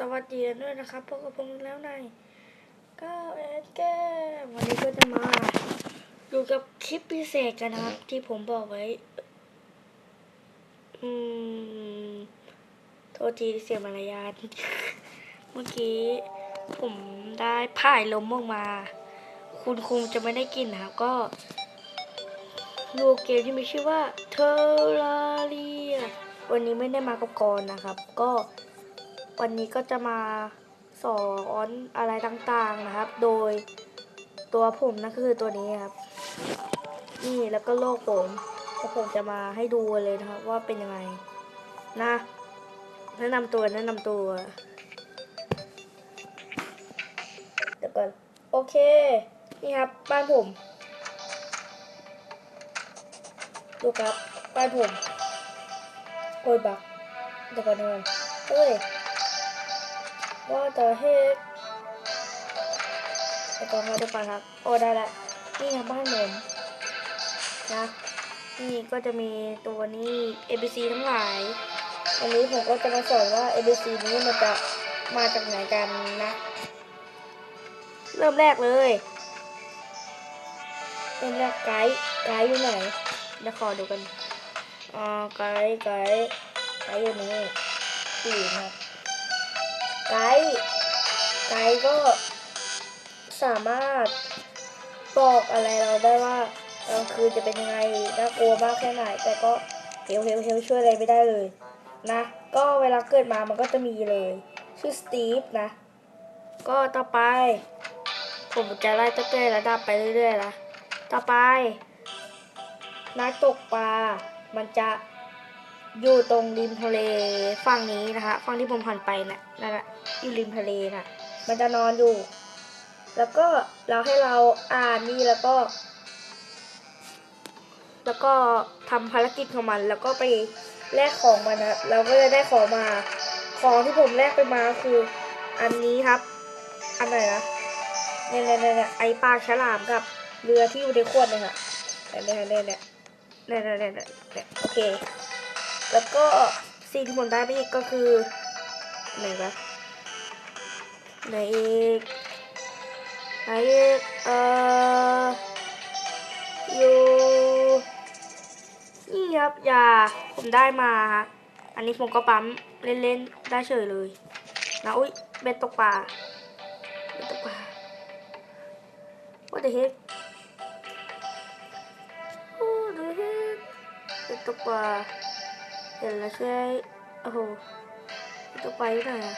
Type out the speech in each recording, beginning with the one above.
สวัสดีกันด้วยนะครับพบกับผมแล้วในก็แอดแก้วันนี้ก็จะมาอยู่กับคลิปพิเศษกันนะครับ ที่ผมบอกไว้ อืม โทษทีเสียมารยาทเมื่อกี้ผมได้พ่ายลมออกมา คุณคงจะไม่ได้กินนะครับ ก็ดูเกมที่มีชื่อว่าเทอราเรียวันนี้ไม่ได้มากับกรนะครับ ก็ วันนี้ก็จะมาสอนอะไรต่างๆนะครับ โดยตัวผมนั่นก็คือตัวนี้ครับ นี่แล้วก็โลกผมแล้วผมจะมาให้ดูเลยนะครับ ว่าเป็นยังไง นะ แนะนำตัวแนะนำตัว เดี๋ยวก่อน โอเค นี่ครับ บ้านผม ดูครับ บ้านผมโอ้ยบักเดี๋ยวก่อนเดี๋ยวก่อนเฮ้ย ว่าแต่เฮกเดี๋ยวก่อครับเดี๋ยวก่อนครับ โอ้ได้ละนี่ครับบ้านผมนะ นี่ก็จะมีตัวนี้ ABC ทั้งหลาย วันนี้ผมก็จะมาสอนว่า ABC นี้มันจะมาจากไหนกันนะ เริ่มแรกเลยเริ่มแรกไกด์ไกด์อยู่ไหนเดี๋ยวขอดูกัน อ่าไกด์ไกด์ไกด์อยู่นี่สี่นะครับ ไกด์ไกด์ก็สามารถบอกอะไรเราได้ว่ากลางคืนจะเป็นยังไงน่ากลัวมากแค่ไหน แต่ก็เฮลเฮลเฮลช่วยอะไรไม่ได้เลย นะ ก็เวลาเกิดมามันก็จะมีเลย ชื่อสตีฟนะ ก็ต่อไป ผมจะไล่ตั้งแต่ระดับไปเรื่อยๆนะต่อไป นักตกปลา มันจะ อยู่ตรงริมทะเลฝั่งนี้นะคะฝั่งที่ผมผ่านไปนะ่ะนั่นแหละอยู่ริมทะเลนะ่ะ มันจะนอนอยู่ แล้วก็เราให้เราอ่านนี่แล้วก็ แล้วก็ทำภารกิจของมัน แล้วก็ไปแลกของมันนะเราก็จะได้ของมา ของที่ผมแลกไปมาคืออันนี้ครับ อันไหนนะเนี่ยเนี่ยเนี่ยไอปลาฉลามกับเรือที่อยู่ในขวดเลยค่ะเนี่ยเนี่ยเนี่ยเนี่ยเนี่ยเนี่ยโอเค แล้วก็สิ่งที่ผมได้ไปอีกก็คือไหนวะไหนอีกไหนอีกเอ่ออยู่นี่ครับยาผมได้มาฮะอันนี้ผมก็ปั๊มเล่นๆได้เฉยเลยนะอุ้ยเบ็ดตกปลาเบ็ดตกปลา what the heck what the heck เบ็ดตกปลา เห็นแล้วช่วย โอ้โหเบ็ดตกปลาอยู่ไหนอะ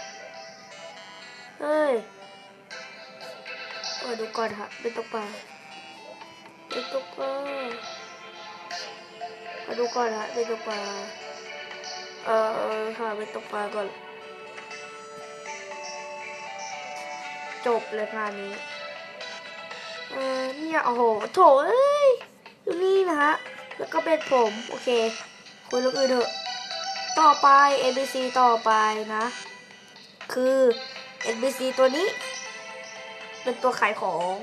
เฮ้ยมาดูก่อนค่ะเบ็ดตกปลาเบ็ดตกปลามาดูก่อนค่ะเบ็ดตกปลาเออเออหาเบ็ดตกปลาก่อน จบเลยงานนี้ เออเนี่ยโอ้โหโถเอ้ยอยู่นี่นะฮะ แล้วก็เป็นผม โอเค คุยเรื่องอื่นเถอะ ต่อไป NPC ต่อไปนะ คือ NPC ตัวนี้ เป็นตัวขายของ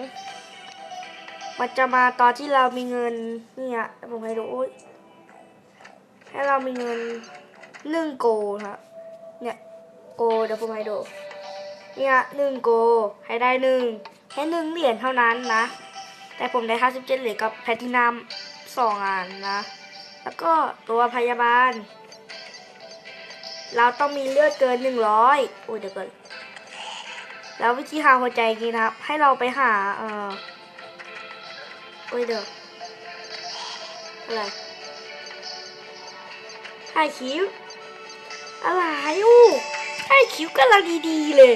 มันจะมาตอนที่เรามีเงินเนี่ยผมให้ดูให้เรามีเงินหนึ่งโกนะเนี่ยโกเดี๋ยวผมให้ดูเนี่ยหนึ่งโกให้ได้หนึ่งแค่หนึ่งเหรียญเท่านั้นนะ แต่ผมได้ห้าสิบเจ็ดเหรียญกับแพลตินัมสองอันนะ แล้วก็ตัวพยาบาล เราต้องมีเลือดเกินหนึ่งร้อยโอ้ยเดี๋ยวก่อนแล้ววิธีหาหัวใจนี้นะครับ ให้เราไปหา เอ่อโอ้ยเดี๋ยวอะไรถ่ายคลิปอะไรอู้ถ่ายคลิปกำลังดีๆเลย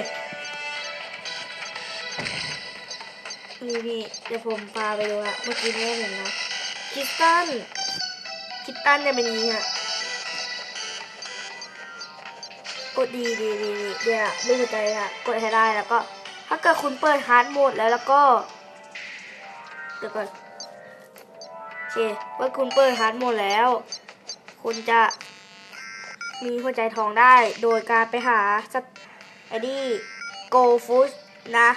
นี่นี่เดี๋ยวผมพาไปดูฮะเมื่อกี้แม่เห็นนะคิสตันคิสตันเนี่ยเป็นอย่างนี้ฮะ กดดีดีดีดีเดี๋ยวดูหัวใจค่ะกดให้ได้แล้วก็ถ้าเกิดคุณเปิดฮาร์ดโหมดแล้วแล้วก็เดี๋ยวก่อนโอเคเมื่อคุณเปิดฮาร์ดโหมดแล้ว คุณจะมีหัวใจทองได้โดยการไปหาสัตไอ้นี่โกฟูสนะ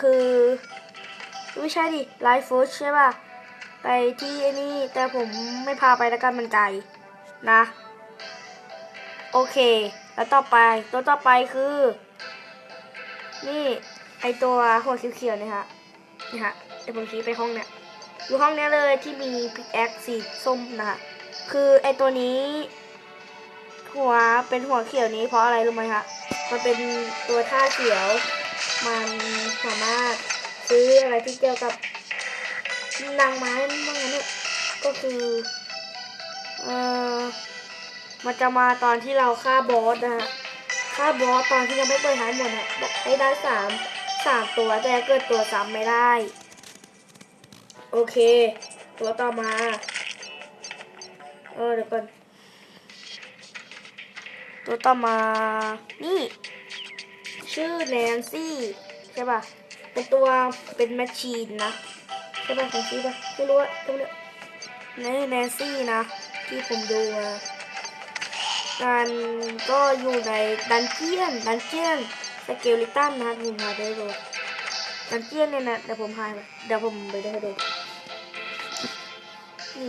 คือไม่ใช่ดิไลฟ์ฟูดใช่ป่ะ ไปที่ไอ้นี่แต่ผมไม่พาไปแล้วกันมันไกลนะ โอเค แล้วต่อไปตัวต่อไปคือ นี่ไอตัวหัวเขียวๆเนี่ยฮะนี่ฮะเดี๋ยวผมชี้ไปห้องเนี่ยอยู่ห้องเนี้ยเลยที่มีพิกแอคสีส้มนะฮะคือไอตัวนี้ หัวเป็นหัวเขียวนี้เพราะอะไรรู้ไหมฮะมันเป็นตัวท่าเขียว มันสามารถซื้ออะไรที่เกี่ยวกับนางไม้บ้างนั้นเนี่ยก็คือ เอ่อ มันจะมาตอนที่เราฆ่าบอสนะฮะฆ่าบอสตอนที่ยังไม่เปิดหายหมดอะให้ได้สามสามตัวแต่เกิดตัวซ้ำไม่ได้ โอเค ตัวต่อมา เออเดี๋ยวก่อนตัวต่อมา นี่ ชื่อแนนซี่ใช่ป่ะ เป็นตัวเป็นแมชชีนนะใช่ป่ะของชื่ป่ะไม่รู้อะจำไม่ได้นี่แนนซี่นะ ที่ผมดูมา กันก็อยู่ในดันเจียน ดันเจียนสเกลิตันนะผมพาไปดูดันเจียนเนี่ยนะเดี๋ยวผมพาเดี๋ยวผมไปดูให้ดูนี่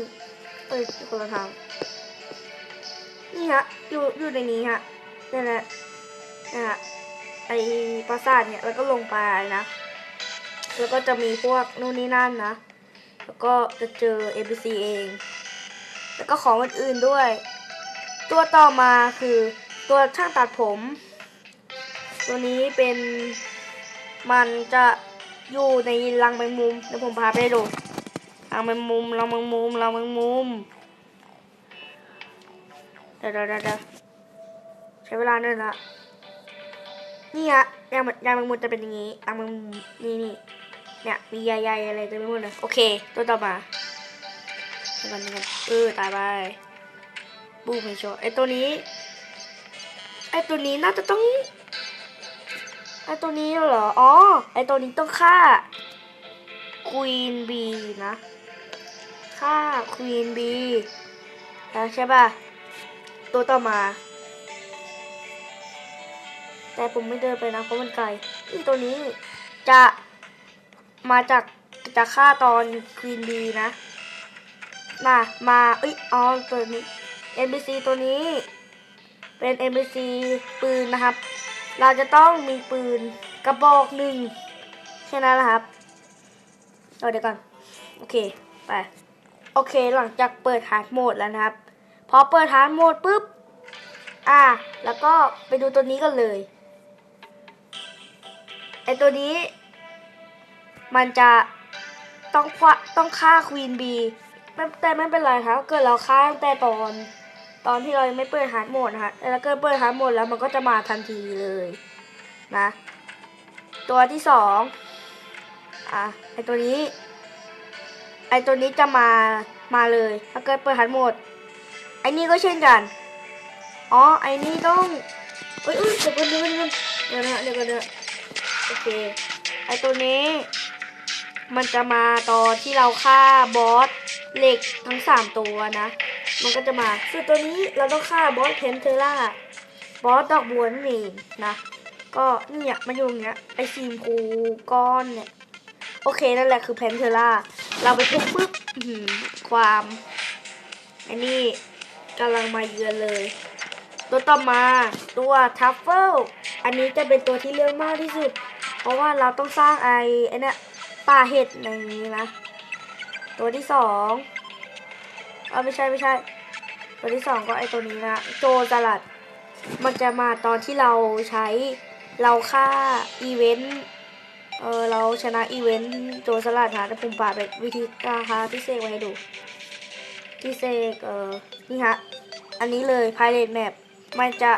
เอ้ยคนละทางนี่ฮะอยู่อยู่ในนี้ฮะนี่นะนะฮะไอปราสาทเนี่ยแล้วก็ลงไปนะ แล้วก็จะมีพวกนู่นนี่นั่นนะ แล้วก็จะเจอ NPC เอง แล้วก็ของอื่นๆด้วย ตัวต่อมาคือตัวช่างตัดผม ตัวนี้เป็นมันจะอยู่ในรังแมงมุมเดี๋ยวผมพาไปดูรังแมงมุมรังแมงมุมรังแมงมุมเดี๋ยวเดี๋ยวเดี๋ยวใช้เวลาเนิ่นละนี่ฮะยางยางแมงมุมจะเป็นอย่างนี้รังแมงมุมนี่นี่เนี่ยมีใยๆอะไรเต็มไปหมดเลยโอเค ตัวต่อมาเดี๋ยวก่อนเดี๋ยวก่อนเออตายไป บูมไม่ชอไอตัวนี้ ไอตัวนี้น่าจะต้อง ไอตัวนี้เหรอ อ๋อ ไอตัวนี้ต้องฆ่าควีนบีนะฆ่าควีนบีแล้วใช่ป่ะ ตัวต่อมา แต่ผมไม่เดินไปนะเพราะมันไกลอีตัวนี้จะมาจากจะฆ่าตอนควีนบีนะ มา มาเอ้ยอ๋อตัวนี้ NPC ตัวนี้เป็น NPC ปืนนะครับ เราจะต้องมีปืนกระบอกหนึ่งแค่นั้นแหละครับเอาเดี๋ยวก่อน โอเค ไป โอเค หลังจากเปิดฮาร์ดโหมดแล้วนะครับ พอเปิดฮาร์ดโหมดปุ๊บ อ่า แล้วก็ไปดูตัวนี้กันเลย ไอตัวนี้ มันจะต้องคว้าต้องฆ่าควีนบีแต่ไม่เป็นไรครับ เกิดเราฆ่าตั้งแต่ตอน ตอนที่เรายังไม่เปิดฮาร์ดโหมดนะฮะแต่ถ้าเกิดเปิดฮาร์ดโหมดแล้วมันก็จะมาทันทีเลยนะตัวที่สองอะไอตัวนี้ ไอตัวนี้จะมามาเลยถ้าเกิดเปิดฮาร์ดโหมดไอนี่ก็เช่นกันอ๋อไอนี่ต้องเอ้ยเดี๋ยวก่อนเดี๋ยวก่อนเดี๋ยวก่อนเดี๋ยวนะเดี๋ยวก่อนเดี๋ยวโอเคไอตัวนี้ มันจะมาตอนที่เราฆ่าบอสเหล็กทั้งสามตัวนะ มันก็จะมาส่วนตัวนี้เราต้องฆ่าบอสเพนเทอร่า บอสดอกบัวนั่นเองนะ ก็เนี่ยมาอยู่อย่างเงี้ยไอซีมพูก้อนเนี่ย โอเคนั่นแหละคือเพนเทอร่า เราไปทุบปุ๊บความไอันนี้กำลังมาเยือนเลย ตัวต่อมาตัวทัฟเฟิล อันนี้จะเป็นตัวที่เลือกมากที่สุด เพราะว่าเราต้องสร้างไอไอเนี่ย ป่าเห็ดในนี้นะ ตัวที่สองเออไม่ใช่ไม่ใช่ ตัวที่สองก็ไอตัวนี้นะโจสลัด มันจะมาตอนที่เราใช้เราฆ่าอีเวนต์เออเราชนะอีเวนต์โจสลัดฮะแต่ผมปาดเป็นวิธีการหาที่เซกไว้ให้ดูที่เซกเออนี่ฮะ อันนี้เลย Pirate Map มันจะ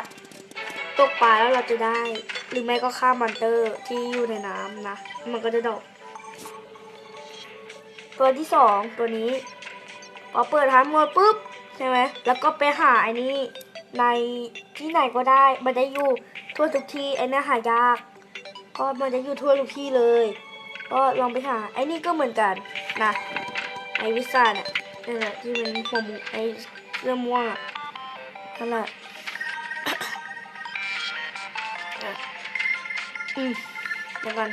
ตกปลาแล้วเราจะได้ หรือไม่ก็ฆ่ามอนเตอร์ที่อยู่ในน้ำนะ มันก็จะดอก ตัวที่สองตัวนี้ พอเปิดฮาร์ดโหมดปุ๊บใช่ไหมแล้วก็ไปหาไอ้นี้ในที่ไหนก็ได้มันจะอยู่ทั่วทุกที่ไอ้นี่หายาก ก็มันจะอยู่ทั่วทุกที่เลย ก็ลองไปหาไอ้นี่ก็เหมือนกันนะไอวิซ่าเนี่ยนั่นแหละที่เป็นหัวหมูไอเสื้อม่วงอะนั่นแหละอะอืมเดี๋ยวกัน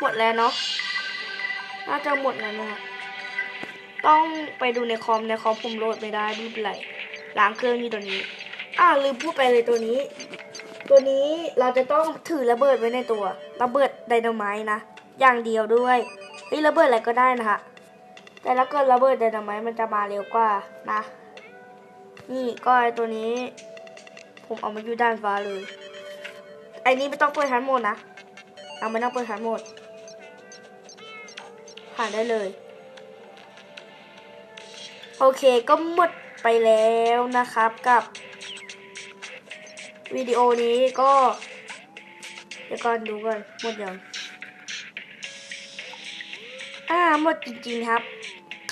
หมดแล้วเนาะน่าจะหมดแล้วนะฮะก็ต้องไปดูในคอมในคอมผมโหลดไม่ได้ไม่เป็นไรล้างเครื่องอยู่ตัวนี้อ่าลืมพูดไปเลยตัวนี้ ตัวนี้เราจะต้องถือระเบิดไว้ในตัวระเบิดไดนาไมต์นะอย่างเดียวด้วยเฮ้ระเบิดอะไรก็ได้นะคะแต่แล้วก็ระเบิดไดนาไมต์มันจะมาเร็วกว่านะ นี่ก็ไอตัวนี้ ผมเอามาอยู่ด้านฟ้าเลยไอ้นี้ไม่ต้องเปิดฮันโหมดนะเอาไม่ต้องเปิดฮันโหมด ผ่านได้เลย โอเคก็หมดไปแล้วนะครับกับ วิดีโอนี้ก็ เดี๋ยวก่อนดูก่อนหมดยังอ่าหมดจริงๆครับ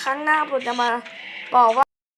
ครั้งหน้าผมจะมาบอกว่า